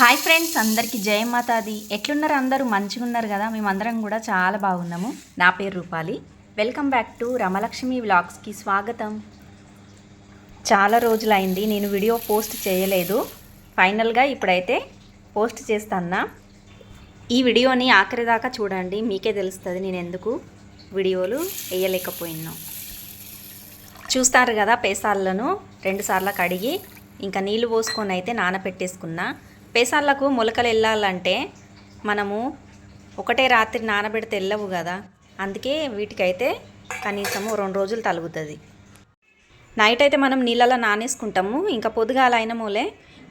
Hi friends అందరికీ జయ మాతాది. ఎట్లున్నారు అందరూ? మంచిగా ఉన్నారు కదా? మేమందరం కూడా చాలా బాగున్నాము. నా పేరు Rupali. Welcome back to Ramalakshmi వ్లాగ్స్కి స్వాగతం. చాలా రోజులైంది నేను వీడియో పోస్ట్ చేయలేదు. ఫైనల్గా ఇప్పుడైతే పోస్ట్ చేస్తానా ఈ వీడియోని ఆఖరి దాకా చూడండి మీకే తెలుస్తుంది నేను ఎందుకు వీడియోలు వేయలేకపోయినా. చూస్తారు కదా పేసాలను రెండుసార్లు కడిగి ఇంకా నీళ్ళు పోసుకొని అయితే నానపెట్టేసుకున్నా. పేసాలకు మొలకలు వెళ్ళాలంటే మనము ఒకటే రాత్రి నానబెడితే వెళ్ళవు కదా. అందుకే వీటికైతే కనీసము రెండు రోజులు తలుగుతుంది. నైట్ అయితే మనం నీళ్ళలో నానేసుకుంటాము. ఇంకా పొద్దుగాల అయిన మూలే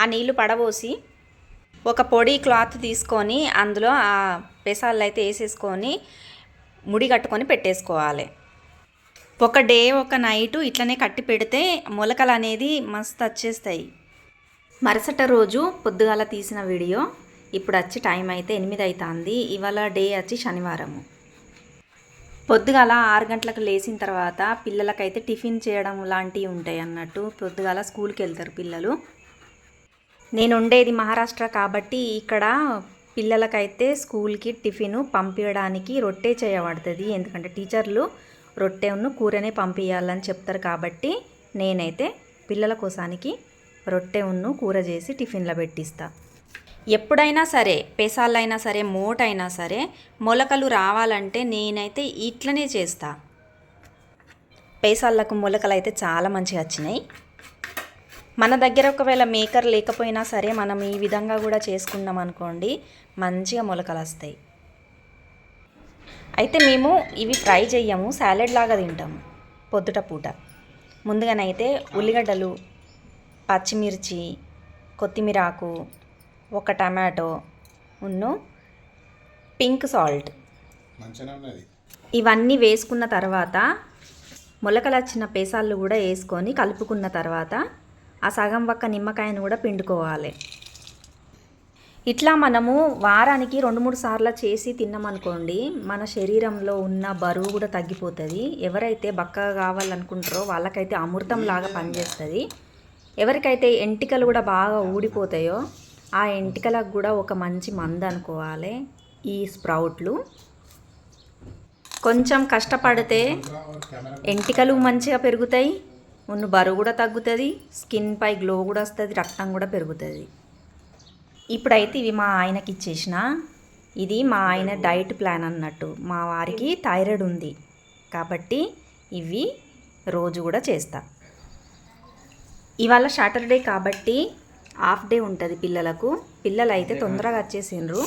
ఆ నీళ్ళు పడబోసి ఒక పొడి క్లాత్ తీసుకొని అందులో ఆ పెసాలు అయితే వేసేసుకొని ముడి కట్టుకొని పెట్టేసుకోవాలి. ఒక డే ఒక నైటు ఇట్లనే కట్టి పెడితే మొలకలు అనేది మస్తు వచ్చేస్తాయి. మరుసట రోజు పొద్దుగాల తీసిన వీడియో. ఇప్పుడు వచ్చి టైం అయితే ఎనిమిది అవుతుంది ఇవాళ డే వచ్చి శనివారము. పొద్దుగాల ఆరు గంటలకు లేచిన తర్వాత పిల్లలకైతే టిఫిన్ చేయడం లాంటివి ఉంటాయి అన్నట్టు పొద్దుగాల స్కూల్కి వెళ్తారు పిల్లలు. నేను ఉండేది మహారాష్ట్ర కాబట్టి ఇక్కడ పిల్లలకైతే స్కూల్కి టిఫిన్ పంపించడానికి రొట్టె చేయబడుతుంది. ఎందుకంటే టీచర్లు రొట్టెను కూరనే పంపించాలని చెప్తారు కాబట్టి నేనైతే పిల్లల కోసానికి రొట్టె ఉన్ను కూర చేసి టిఫిన్లో పెట్టిస్తా. ఎప్పుడైనా సరే పెసాలైనా సరే మోటైనా సరే మొలకలు రావాలంటే నేనైతే ఇట్లనే చేస్తా. పేసాలకు మొలకలు అయితే చాలా మంచిగా వచ్చినాయి. మన దగ్గర ఒకవేళ మేకర్ లేకపోయినా సరే మనం ఈ విధంగా కూడా చేసుకున్నాం అనుకోండి మంచిగా మొలకలు వస్తాయి. అయితే మేము ఇవి ఫ్రై చెయ్యము సాలెడ్ లాగా తింటాము పొద్దుట పూట. ముందుగానైతే ఉల్లిగడ్డలు పచ్చిమిర్చి కొత్తిమీర ఆకు ఒక టమాటో ఉన్ను పింక్ సాల్ట్. ఇవన్నీ వేసుకున్న తర్వాత మొలకలు వచ్చిన పేసాలు కూడా వేసుకొని కలుపుకున్న తర్వాత ఆ సగం వక్క నిమ్మకాయను కూడా పిండుకోవాలి. ఇట్లా మనము వారానికి రెండు మూడు సార్లు చేసి తిన్నామనుకోండి మన శరీరంలో ఉన్న బరువు కూడా తగ్గిపోతుంది. ఎవరైతే బక్కగా కావాలనుకుంటారో వాళ్ళకైతే అమృతం లాగా పనిచేస్తుంది. ఎవరికైతే ఎంటికలు కూడా బాగా ఊడిపోతాయో ఆ ఎంటికలకు కూడా ఒక మంచి మందు అనుకోవాలి. ఈ స్ప్రౌట్లు. కొంచెం కష్టపడితే ఎంటికలు మంచిగా పెరుగుతాయి. ఉన్న బరువు కూడా తగ్గుతుంది. స్కిన్ పై గ్లో కూడా వస్తుంది. రక్తం కూడా పెరుగుతుంది. ఇప్పుడైతే ఇవి మా ఆయనకి ఇచ్చేసిన. ఇది మా ఆయన డైట్ ప్లాన్ అన్నట్టు. మా వారికి థైరాయిడ్ ఉంది. కాబట్టి ఇవి రోజు కూడా చేస్తాను ఇవాళ సాటర్డే కాబట్టి హాఫ్ డే ఉంటుంది పిల్లలకు. పిల్లలు అయితే తొందరగా వచ్చేసిండ్రు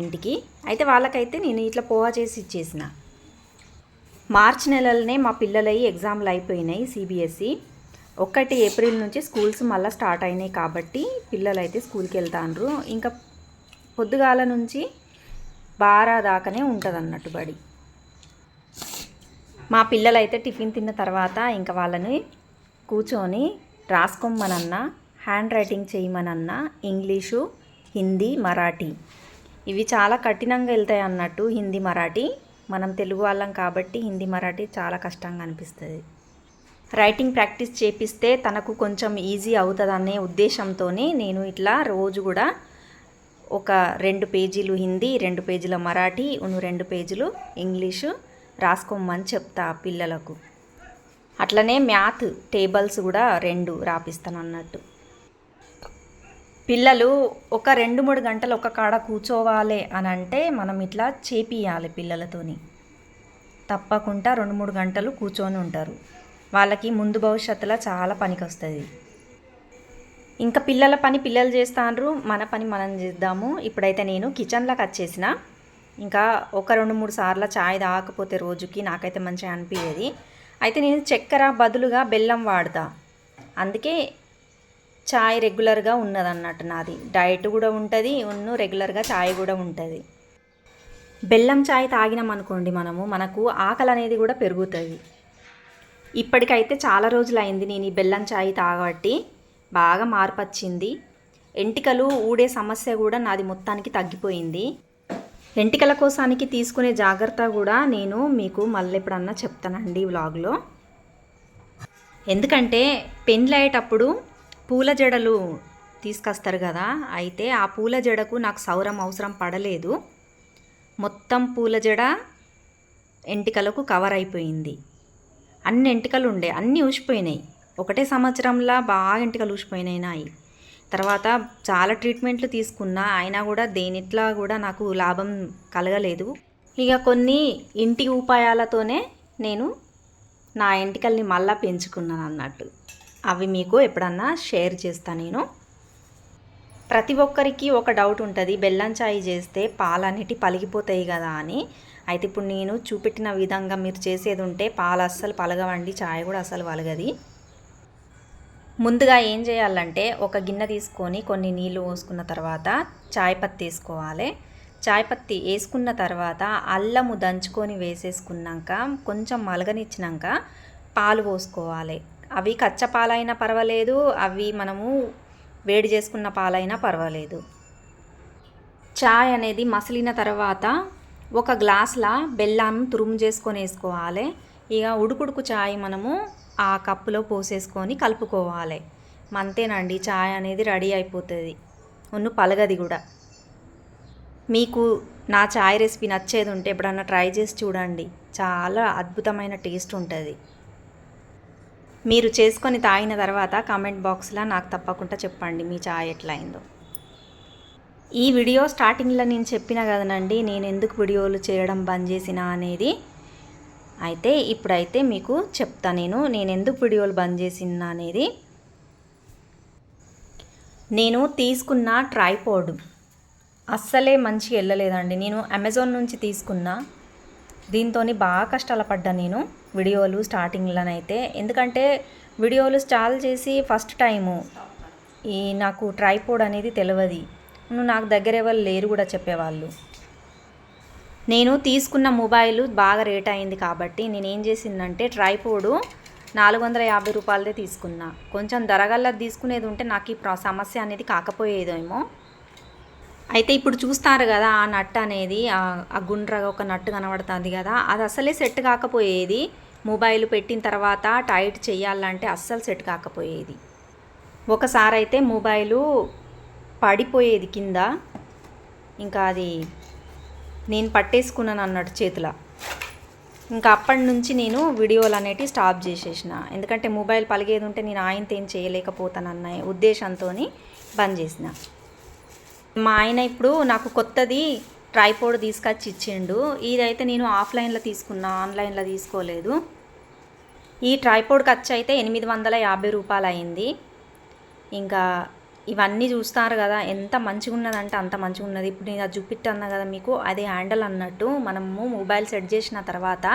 ఇంటికి. అయితే వాళ్ళకైతే నేను ఇట్లా పోవా చేసి ఇచ్చేసిన. మార్చ్ నెలలోనే మా పిల్లలవి ఎగ్జామ్లు అయిపోయినాయి సిబిఎస్ఈ ఒకటి ఏప్రిల్ నుంచి స్కూల్స్ మళ్ళీ స్టార్ట్ అయినాయి కాబట్టి పిల్లలు అయితే స్కూల్కి వెళ్తాండ్రు. ఇంకా పొద్దుగాల నుంచి బారా దాకానే ఉంటుంది అన్నట్టు బడి. మా పిల్లలు అయితే టిఫిన్ తిన్న తర్వాత ఇంకా వాళ్ళని కూర్చొని రాసుకోమనన్నా హ్యాండ్ రైటింగ్ చేయమనన్నా ఇంగ్లీషు హిందీ మరాఠీ. ఇవి చాలా కఠినంగా వెళ్తాయి అన్నట్టు హిందీ మరాఠీ. మనం తెలుగు వాళ్ళం కాబట్టి హిందీ మరాఠీ చాలా కష్టంగా అనిపిస్తుంది. రైటింగ్ ప్రాక్టీస్ చేపిస్తే తనకు కొంచెం ఈజీ అవుతుందనే ఉద్దేశంతోనే నేను ఇట్లా రోజు కూడా ఒక రెండు పేజీలు హిందీ రెండు పేజీల మరాఠీ రెండు పేజీలు ఇంగ్లీషు రాసుకోమని చెప్తా పిల్లలకు. అట్లనే మ్యాథ్ టేబుల్స్ కూడా రెండు రాపిస్తాను అన్నట్టు పిల్లలు ఒక రెండు మూడు గంటలు ఒక కాడ కూర్చోవాలి అని అంటే మనం ఇట్లా చేపియాలి పిల్లలతోని. తప్పకుండా రెండు మూడు గంటలు కూర్చొని ఉంటారు. వాళ్ళకి ముందు భవిష్యత్తులో చాలా పనికి వస్తుంది ఇంకా పిల్లల పని పిల్లలు చేస్తాండ్రు మన పని మనం చేద్దాము. ఇప్పుడైతే నేను కిచెన్లోకి వచ్చేసిన ఇంకా ఒక రెండు మూడు సార్లు చాయ్ తాగకపోతే రోజుకి నాకైతే మంచిగా అనిపించేది అయితే నేను చక్కెర బదులుగా బెల్లం వాడతా. అందుకే చాయ్ రెగ్యులర్గా ఉన్నదన్నట్టు నాది. డైట్ కూడా ఉంటుంది ఉన్ను రెగ్యులర్గా చాయ్ కూడా ఉంటుంది. బెల్లం చాయ్ తాగినాం అనుకోండి మనము మనకు ఆకలి అనేది కూడా పెరుగుతుంది. ఇప్పటికైతే చాలా రోజులు అయింది నేను ఈ బెల్లం చాయ్ తాగబట్టి బాగా మార్పు వచ్చింది ఎంటికలు ఊడే సమస్య కూడా నాది మొత్తానికి తగ్గిపోయింది. వెంటికల కోసానికి తీసుకునే జాగ్రత్త కూడా నేను మీకు మళ్ళీ ఎప్పుడన్నా చెప్తానండి వ్లాగ్లో. ఎందుకంటే పెళ్ళయ్యేటప్పుడు పూల జడలు తీసుకొస్తారు కదా అయితే ఆ పూల జడకు నాకు సౌరం అవసరం పడలేదు. మొత్తం పూల జడ ఎంటికలకు కవర్ అయిపోయింది. అన్ని ఎంటికలు ఉండే అన్నీ ఊసిపోయినాయి. ఒకటే సంవత్సరంలో బాగా ఎంటికలు ఊసిపోయినాయి నాయి. తర్వాత చాలా ట్రీట్మెంట్లు తీసుకున్నా అయినా కూడా దేనిట్లా కూడా నాకు లాభం కలగలేదు. ఇక కొన్ని ఇంటి ఉపాయాలతోనే నేను నా ఎంటికల్ని మళ్ళా పెంచుకున్నాను అన్నట్టు. అవి మీకు ఎప్పుడన్నా షేర్ చేస్తాను నేను. ప్రతి ఒక్కరికి ఒక డౌట్ ఉంటుంది బెల్లం చాయ్ చేస్తే పాలన్నిటి పలిగిపోతాయి కదా అని. అయితే ఇప్పుడు నేను చూపెట్టిన విధంగా మీరు చేసేది ఉంటే పాలు అస్సలు పలగవండి చాయ్ కూడా అస్సలు పలగది. ముందుగా ఏం చేయాలంటే ఒక గిన్నె తీసుకొని కొన్ని నీళ్ళు పోసుకున్న తర్వాత చాయ్ పత్తి వేసుకోవాలి చాయ్ పత్తి వేసుకున్న తర్వాత అల్లము దంచుకొని వేసేసుకున్నాక కొంచెం మలగనిచ్చినాక పాలు పోసుకోవాలి. అవి కచ్చ పాలైనా పర్వాలేదు అవి మనము వేడి చేసుకున్న పాలైనా పర్వాలేదు. చాయ్ అనేది మసిలిన తర్వాత ఒక గ్లాస్లా బెల్లాన్ని తురుము చేసుకొని వేసుకోవాలి. ఇక ఉడుకుడుకు చాయ్ మనము ఆ కప్పులో పోసేసుకొని కలుపుకోవాలి. అంతేనండి చాయ్ అనేది రెడీ అయిపోతుంది. ఉన్ను పలగది కూడా. మీకు నా చాయ్ రెసిపీ నచ్చేది ఉంటే ఎప్పుడన్నా ట్రై చేసి చూడండి. చాలా అద్భుతమైన టేస్ట్ ఉంటుంది. మీరు చేసుకొని తాగిన తర్వాత కామెంట్ బాక్స్లో నాకు తప్పకుండా చెప్పండి మీ చాయ్ ఎట్లా అయిందో ఈ వీడియో స్టార్టింగ్లో నేను చెప్పిన కదనండి నేను ఎందుకు వీడియోలు చేయడం బంద్ చేసిన అనేది. అయితే ఇప్పుడైతే మీకు చెప్తా నేను నేను ఎందుకు వీడియోలు బంద్ చేసిన అనేది. నేను తీసుకున్న ట్రైపోడ్ అస్సలే మంచి వెళ్ళలేదండి. నేను అమెజాన్ నుంచి తీసుకున్న. దీంతో బాగా కష్టాలు పడ్డా నేను వీడియోలు స్టార్టింగ్లోనైతే. ఎందుకంటే వీడియోలు స్టాల్ చేసి ఫస్ట్ టైము ఈ నాకు ట్రైపోడ్ అనేది తెలియదు నువ్వు నాకు దగ్గర ఎవరు లేరు కూడా చెప్పేవాళ్ళు. నేను తీసుకున్న మొబైల్ బాగా రేట్ అయింది కాబట్టి నేను ఏం చేసిందంటే ట్రైపోడు నాలుగు వందల యాభై రూపాయలదే తీసుకున్నా. కొంచెం ధరగల్లా తీసుకునేది ఉంటే నాకు ఈ ప్ర- సమస్య అనేది కాకపోయేదేమో. అయితే ఇప్పుడు చూస్తారు కదా ఆ నట్ అనేది ఆ- ఆ గుండ్రగా ఒక నట్టు కనబడుతుంది కదా అది అసలే సెట్ కాకపోయేది. మొబైల్ పెట్టిన తర్వాత టైట్ చేయాలంటే అస్సలు సెట్ కాకపోయేది. ఒకసారి అయితే మొబైలు పడిపోయేది కింద. ఇంకా అది నేను పట్టేసుకున్నాను అన్నట్టు చేతిలో. ఇంకా అప్పటి నుంచి నేను వీడియోలు అనేటివి స్టాప్ చేసేసిన. ఎందుకంటే మొబైల్ పలిగేది ఉంటే నేను ఆయనతో ఏం చేయలేకపోతానన్న ఉద్దేశంతో బంద్ చేసిన. మా ఆయన ఇప్పుడు నాకు కొత్తది ట్రైపోడ్ తీసుకొచ్చి ఇచ్చిండు. ఇదైతే నేను ఆఫ్లైన్లో తీసుకున్నా ఆన్లైన్లో తీసుకోలేదు. ఈ ట్రైపోర్డ్ ఖర్చు అయితే ఎనిమిది వందల యాభై రూపాయలు అయింది. ఇంకా ఇవన్నీ చూస్తారు కదా ఎంత మంచిగా ఉన్నదంటే అంత మంచిగా ఉన్నది ఇప్పుడు నేను అది చూపిట్టన్నా కదా మీకు అది హ్యాండల్ అన్నట్టు మనము మొబైల్ సెట్ చేసిన తర్వాత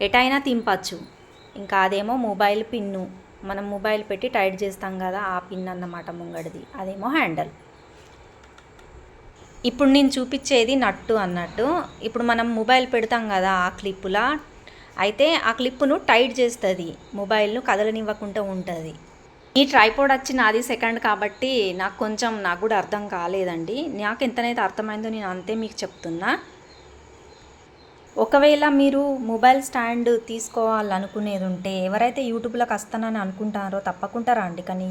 ఎటైనా తింపచ్చు. ఇంకా అదేమో మొబైల్ పిన్ను మనం మొబైల్ పెట్టి టైట్ చేస్తాం కదా ఆ పిన్ అన్నమాట ముంగడిది. అదేమో హ్యాండల్. ఇప్పుడు నేను చూపించేది నట్టు అన్నట్టు ఇప్పుడు మనం మొబైల్ పెడతాం కదా ఆ క్లిప్పులా అయితే ఆ క్లిప్పును టైట్ చేస్తుంది. మొబైల్ను కదలనివ్వకుండా ఉంటుంది. ఈ ట్రైపోడ్ వచ్చి నాది సెకండ్ కాబట్టి నాకు కొంచెం నాకు కూడా అర్థం కాలేదండి. నాకు ఎంతనైతే అర్థమైందో నేను అంతే మీకు చెప్తున్నా. ఒకవేళ మీరు మొబైల్ స్టాండ్ తీసుకోవాలనుకునేది ఉంటే ఎవరైతే యూట్యూబ్లోకి వస్తానని అనుకుంటారో తప్పకుండా రండి. కానీ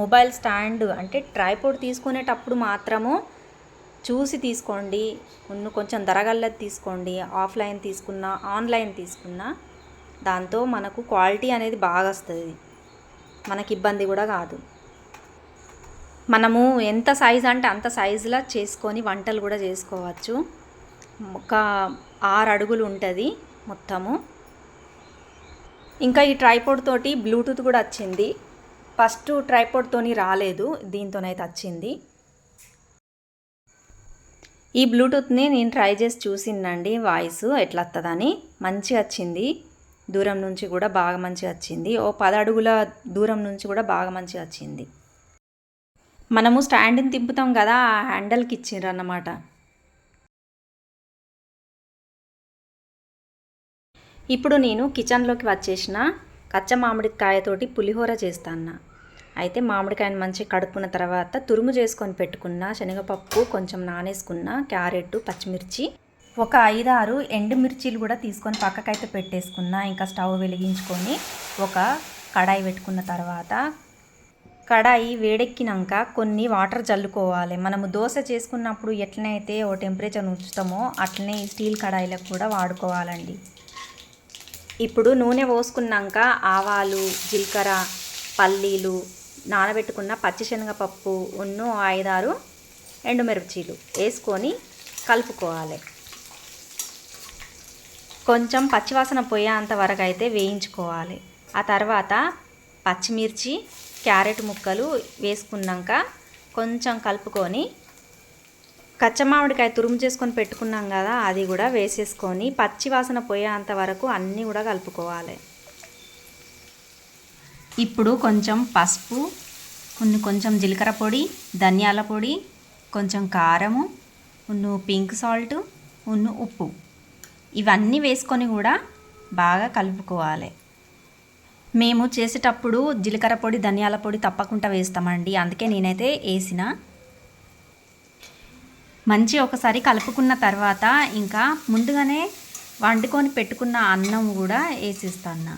మొబైల్ స్టాండ్ అంటే ట్రైపోడ్ తీసుకునేటప్పుడు మాత్రము చూసి తీసుకోండి. ఉన్న కొంచెం ధరగల్లది తీసుకోండి. ఆఫ్లైన్ తీసుకున్నా ఆన్లైన్ తీసుకున్నా దాంతో మనకు క్వాలిటీ అనేది బాగా వస్తుంది. మనకి ఇబ్బంది కూడా కాదు. మనము ఎంత సైజ్ అంటే అంత సైజులో చేసుకొని వంటలు కూడా చేసుకోవచ్చు. ఒక ఆరు అడుగులు ఉంటుంది మొత్తము. ఇంకా ఈ ట్రైపోడ్ తోటి బ్లూటూత్ కూడా వచ్చింది. ఫస్ట్ ట్రైపోడ్తోని రాలేదు దీంతోనైతే వచ్చింది. ఈ బ్లూటూత్ని నేను ట్రై చేసి చూసిందండి వాయిస్ ఎట్లా వస్తుందని మంచిగా వచ్చింది. దూరం నుంచి కూడా బాగా మంచిగా వచ్చింది. ఓ పది అడుగుల దూరం నుంచి కూడా బాగా మంచిగా వచ్చింది. మనము స్టాండ్ని తిప్పుతాం కదా ఆ హ్యాండల్కి ఇచ్చిండ్రు అన్నమాట ఇప్పుడు నేను కిచెన్లోకి వచ్చేసిన కచ్చ మామిడికాయతోటి పులిహోర చేస్తాను అయితే మామిడికాయను మంచిగా కడుక్కున్న తర్వాత తురుము చేసుకొని పెట్టుకున్న శనగపప్పు కొంచెం నానేసుకున్న క్యారెట్ పచ్చిమిర్చి ఒక ఐదారు ఎండుమిర్చీలు కూడా తీసుకొని పక్కకైతే పెట్టేసుకున్న ఇంకా స్టవ్ వెలిగించుకొని ఒక కడాయి పెట్టుకున్న తర్వాత కడాయి వేడెక్కినాక కొన్ని వాటర్ చల్లుకోవాలి మనము దోశ చేసుకున్నప్పుడు ఎట్లనైతే ఓ టెంపరేచర్ ఉంచుతామో అట్లనే స్టీల్ కడాయిలకు కూడా వాడుకోవాలండి. ఇప్పుడు నూనె పోసుకున్నాక ఆవాలు జీలకర్ర పల్లీలు నానబెట్టుకున్న పచ్చిశనగపప్పు ఉన్ను ఐదారు ఎండుమిర్చీలు వేసుకొని కలుపుకోవాలి. కొంచెం పచ్చివాసన పోయేంత వరకు అయితే వేయించుకోవాలి. ఆ తర్వాత పచ్చిమిర్చి క్యారెట్ ముక్కలు వేసుకున్నాక కొంచెం కలుపుకొని కచ్చమామిడికాయ తురుము చేసుకొని పెట్టుకున్నాం కదా అది కూడా వేసేసుకొని పచ్చి వాసన పోయేంత వరకు అన్నీ కూడా కలుపుకోవాలి. ఇప్పుడు కొంచెం పసుపు కొన్ని కొంచెం జీలకర్ర పొడి ధనియాల పొడి కొంచెం కారము ఉన్ను పింక్ సాల్ట్ ఉన్ను ఉప్పు. ఇవన్నీ వేసుకొని కూడా బాగా కలుపుకోవాలి. మేము చేసేటప్పుడు జీలకర్ర పొడి ధనియాల పొడి తప్పకుండా వేస్తామండి. అందుకే నేనైతే వేసిన. మంచి ఒకసారి కలుపుకున్న తర్వాత ఇంకా ముందుగానే వండుకొని పెట్టుకున్న అన్నం కూడా వేసిస్తాను.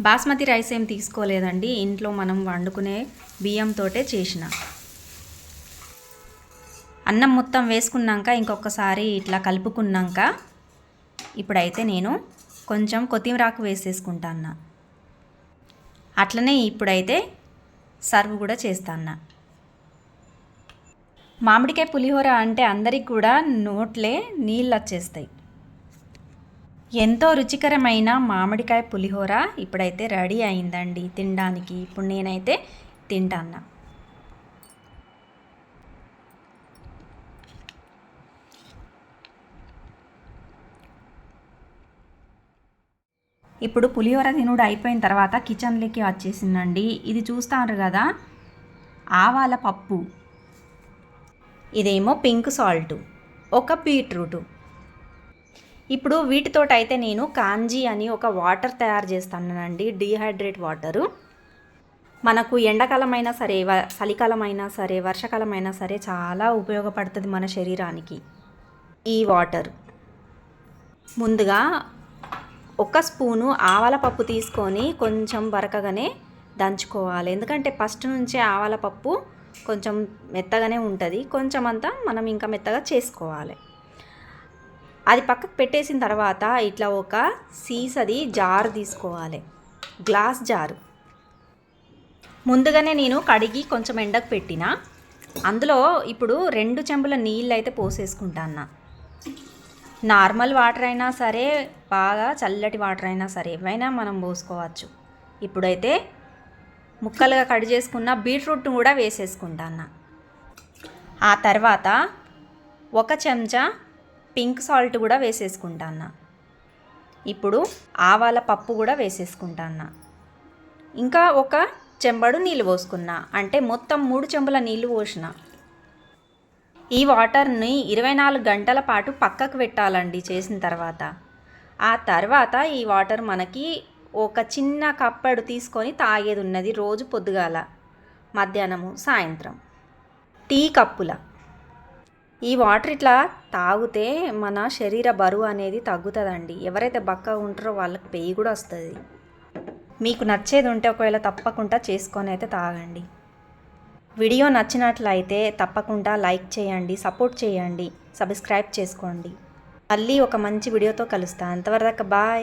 బాస్మతి రైస్ ఏం తీసుకోలేదండి. ఇంట్లో మనం వండుకునే బియ్యంతోటే చేసిన. అన్నం మొత్తం వేసుకున్నాక ఇంకొకసారి ఇట్లా కలుపుకున్నాక ఇప్పుడైతే నేను కొంచెం కొత్తిమీరాకు వేసేసుకుంటాను అట్లనే ఇప్పుడైతే సర్వ్ కూడా చేస్తాను మామిడికాయ పులిహోర అంటే అందరికి కూడా నోట్లే నీళ్ళు వచ్చేస్తాయి. ఎంతో రుచికరమైన మామిడికాయ పులిహోర ఇప్పుడైతే రెడీ అయిందండి తినడానికి. ఇప్పుడు నేనైతే తింటాన్నా. ఇప్పుడు పులిహోర తినుడు అయిపోయిన తర్వాత కిచెన్లోకి వచ్చేసిందండి. ఇది చూస్తారు కదా? ఆవాల పప్పు. ఇదేమో పింక్ సాల్ట్. ఒక బీట్రూట్. ఇప్పుడు వీటితో అయితే నేను కాంజీ అని ఒక వాటర్ తయారు చేస్తానండి. Dehydrate water. మనకు ఎండాకాలమైనా సరే చలికాలమైనా సరే వర్షాకాలం అయినా సరే చాలా ఉపయోగపడుతుంది మన శరీరానికి ఈ వాటర్. ముందుగా ఒక స్పూను ఆవాల పప్పు తీసుకొని కొంచెం బరకగానే దంచుకోవాలి. ఎందుకంటే ఫస్ట్ నుంచే ఆవాల పప్పు కొంచెం మెత్తగానే ఉంటుంది. కొంచెం అంతా మనం ఇంకా మెత్తగా చేసుకోవాలి. అది పక్కకు పెట్టేసిన తర్వాత ఇట్లా ఒక సీసది జారు తీసుకోవాలి. Glass jar. ముందుగానే నేను కడిగి కొంచెం ఎండకు పెట్టిన. అందులో ఇప్పుడు రెండు చెంబుల నీళ్ళు అయితే పోసేసుకుంటాను నార్మల్ వాటర్ అయినా సరే బాగా చల్లటి వాటర్ అయినా సరే ఏవైనా మనం పోసుకోవచ్చు. ఇప్పుడైతే ముక్కలుగా కట్ చేసుకున్న బీట్రూట్ను కూడా వేసేసుకుంటాను ఆ తర్వాత ఒక చెంచా పింక్ సాల్ట్ కూడా వేసేసుకుంటాను ఇప్పుడు ఆవాల పప్పు కూడా వేసేసుకుంటాను ఇంకా ఒక చెంబడు నీళ్ళు పోసుకున్నా. అంటే మొత్తం మూడు చెంబుల నీళ్ళు పోసిన. ఈ వాటర్ని ఇరవై నాలుగు గంటల పాటు పక్కకు పెట్టాలండి చేసిన తర్వాత. ఆ తర్వాత ఈ వాటర్ మనకి ఒక చిన్న కప్పడు తీసుకొని తాగేది ఉన్నది రోజు పొద్దుగాల మధ్యాహ్నము సాయంత్రం. టీ కప్పుల. ఈ వాటర్ ఇట్లా తాగితే మన శరీర బరువు అనేది తగ్గుతుందండి. ఎవరైతే బక్కగా ఉంటారో వాళ్ళకి పెయ్యి కూడా వస్తుంది. మీకు నచ్చేది ఉంటే ఒకవేళ తప్పకుండా చేసుకొని అయితే తాగండి. వీడియో నచ్చినట్లయితే తప్పకుండా లైక్ చేయండి సపోర్ట్ చేయండి సబ్స్క్రైబ్ చేసుకోండి. మళ్ళీ ఒక మంచి వీడియోతో కలుస్తాను అంతవరకు బాయ్.